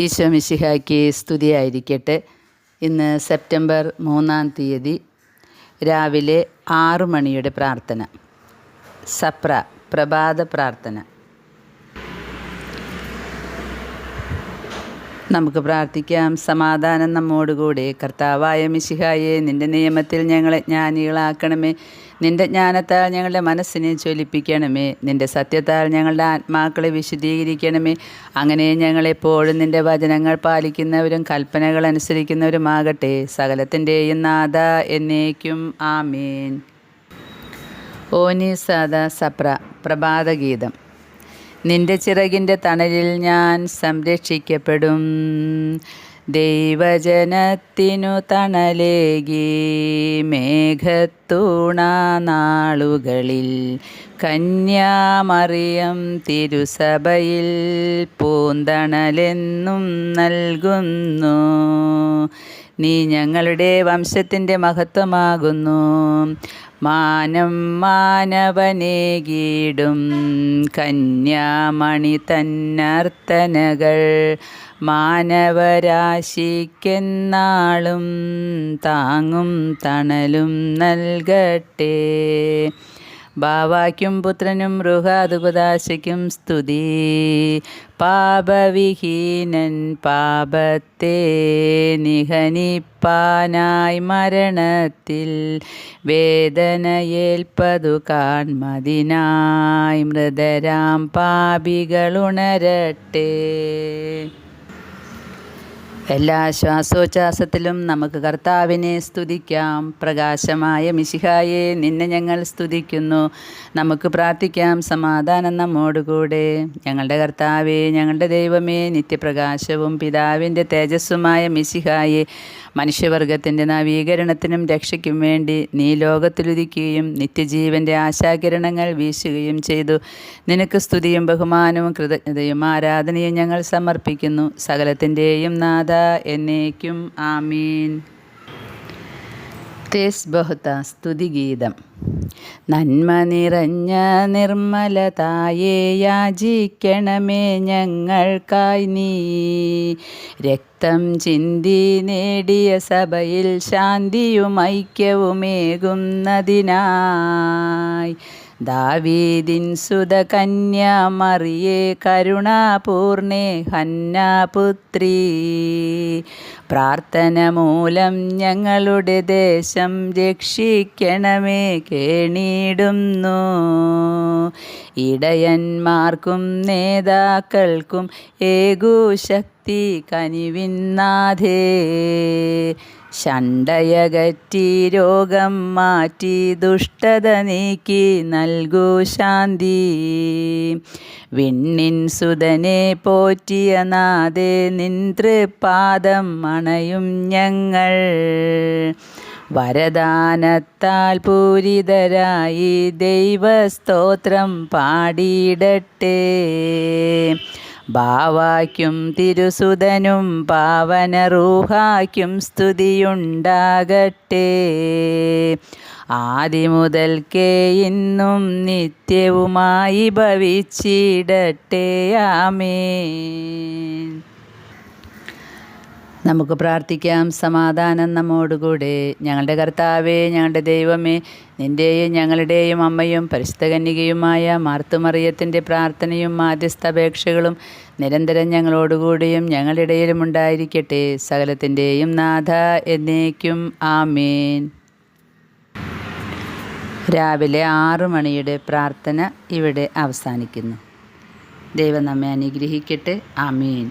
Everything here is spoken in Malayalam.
ഈശോ മിശിഹായ്ക്ക് സ്തുതിയായിരിക്കട്ടെ. ഇന്ന് സെപ്റ്റംബർ മൂന്നാം തീയതി രാവിലെ ആറു മണിയുടെ പ്രാർത്ഥന. സപ്ര പ്രഭാത പ്രാർത്ഥന. നമുക്ക് പ്രാർത്ഥിക്കാം. സമാധാനം നമ്മോടുകൂടെ. കർത്താവായ മിശിഹായെ നിന്റെ നിയമത്തിൽ ഞങ്ങളെ ജ്ഞാനികളാക്കണമേ. നിന്റെ ജ്ഞാനത്താൽ ഞങ്ങളുടെ മനസ്സിനെ ചൊലിപ്പിക്കണമേ നിന്റെ സത്യത്താൽ ഞങ്ങളുടെ ആത്മാക്കളെ വിശദീകരിക്കണമേ അങ്ങനെ ഞങ്ങളെപ്പോഴും നിന്റെ വചനങ്ങൾ പാലിക്കുന്നവരും കൽപ്പനകൾ അനുസരിക്കുന്നവരുമാകട്ടെ. സകലത്തിന്റെയും നാഥ എന്നേക്കും. ആമേൻ. ഓനി സദ സപ്ര പ്രഭാതഗീതം. നിന്റെ ചിറകിന്റെ തണലിൽ ഞാൻ സംരക്ഷിക്കപ്പെടും. ദൈവജനത്തിനു തണലേകി മേഘത്തൂണ നാളുകളിൽ കന്യാമറിയം തിരുസഭയിൽ പൂന്തണലെന്നും നൽകുന്നു. നീ ഞങ്ങളുടെ വംശത്തിന്റെ മഹത്വമാകുന്നു. മാനം മാനവനേകീടും കന്യാമണി തന്നർത്തനകൾ മാനവരാശിക്കെന്നാളും താങ്ങും തണലും നൽകട്ടെ. ബാവായ്ക്കും പുത്രനും റുഹാദുപദാശയ്ക്കും സ്തുതി. പാപവിഹീനൻ പാപത്തെ നിഹനിപ്പാനായി മരണത്തിൽ വേദനയേൽപ്പതു കാൺമതിനായി മൃതരാം പാപികളുണരട്ടെ എല്ലാ ശ്വാസോച്ഛ്വാസത്തിലും നമുക്ക് കർത്താവിനെ സ്തുതിക്കാം. പ്രകാശമായ മിശിഹായെ നിന്നെ ഞങ്ങൾ സ്തുതിക്കുന്നു. നമുക്ക് പ്രാർത്ഥിക്കാം. സമാധാനം നമ്മോടുകൂടെ. ഞങ്ങളുടെ കർത്താവെ ഞങ്ങളുടെ ദൈവമേ നിത്യപ്രകാശവും പിതാവിന്റെ തേജസ്സുമായ മിശിഹായെ മനുഷ്യവർഗത്തിന്റെ നവീകരണത്തിനും രക്ഷയ്ക്കും വേണ്ടി നീ ലോകത്തിലുദിക്കുകയും നിത്യജീവന്റെ ആശാകിരണങ്ങൾ വീശുകയും ചെയ്തു. നിനക്ക് സ്തുതിയും ബഹുമാനവും കൃതജ്ഞതയും ആരാധനയും ഞങ്ങൾ സമർപ്പിക്കുന്നു. സകലത്തിന്റെയും നാഥ എന്നേക്കും ആമീൻ. തേസ് ബഹുത സ്തുതിഗീതം നന്മ നിറഞ്ഞ നിർമ്മലതായെ യാചിക്കണമേ ഞങ്ങൾക്കായി നീ. രക്തം ചിന്തി നേടിയ സഭയിൽ ശാന്തിയും ഐക്യവുമേകുന്നതിനായി ദാവീദിൻ സുതകന്യ മറിയേ കരുണാപൂർണേ ഹന്നാപുത്രി. പ്രാർത്ഥന മൂലം ഞങ്ങളുടെ ദേശം രക്ഷിക്കണമേ കേണിടുന്നു ഇടയന്മാർക്കും നേതാക്കൾക്കും ഏകുശക്തി കനിവിന്നാഥേ ഷണ്ടയകറ്റി രോഗം മാറ്റി ദുഷ്ടത നീക്കി നൽകൂ ശാന്തി. വിണ്ണിൻ സുതനെ പോറ്റിയ നാദേ നിന്ത്രപാദം അണയും ഞങ്ങൾ. വരദാനത്താൽ പൂരിതരായി ദൈവസ്തോത്രം പാടിയിടട്ടെ. ബാവായ്ക്കും തിരുസുതനും പാവനറൂഹായ്ക്കും സ്തുതിയുണ്ടാകട്ടെ. ആദിമുതൽക്കേ ഇന്നും നിത്യവുമായി ഭവിച്ചിടട്ടെ. ആമേൻ. നമുക്ക് പ്രാർത്ഥിക്കാം. സമാധാനം നമ്മോടുകൂടെ. ഞങ്ങളുടെ കർത്താവേ ഞങ്ങളുടെ ദൈവമേ നിന്റെയും ഞങ്ങളുടെയും അമ്മയും പരിശുദ്ധ കന്യകയുമായ മാർത്തുമറിയത്തിന്റെ പ്രാർത്ഥനയും മാധ്യസ്ഥപേക്ഷകളും നിരന്തരം ഞങ്ങളോടുകൂടിയും ഞങ്ങളിടയിലും ഉണ്ടായിരിക്കട്ടെ. സകലത്തിന്റെയും നാഥ എന്നേക്കും. ആമേൻ. രാവിലെ ആറു മണിയുടെ പ്രാർത്ഥന ഇവിടെ അവസാനിക്കുന്നു. ദൈവം നമ്മെ അനുഗ്രഹിക്കട്ടെ. ആമീൻ.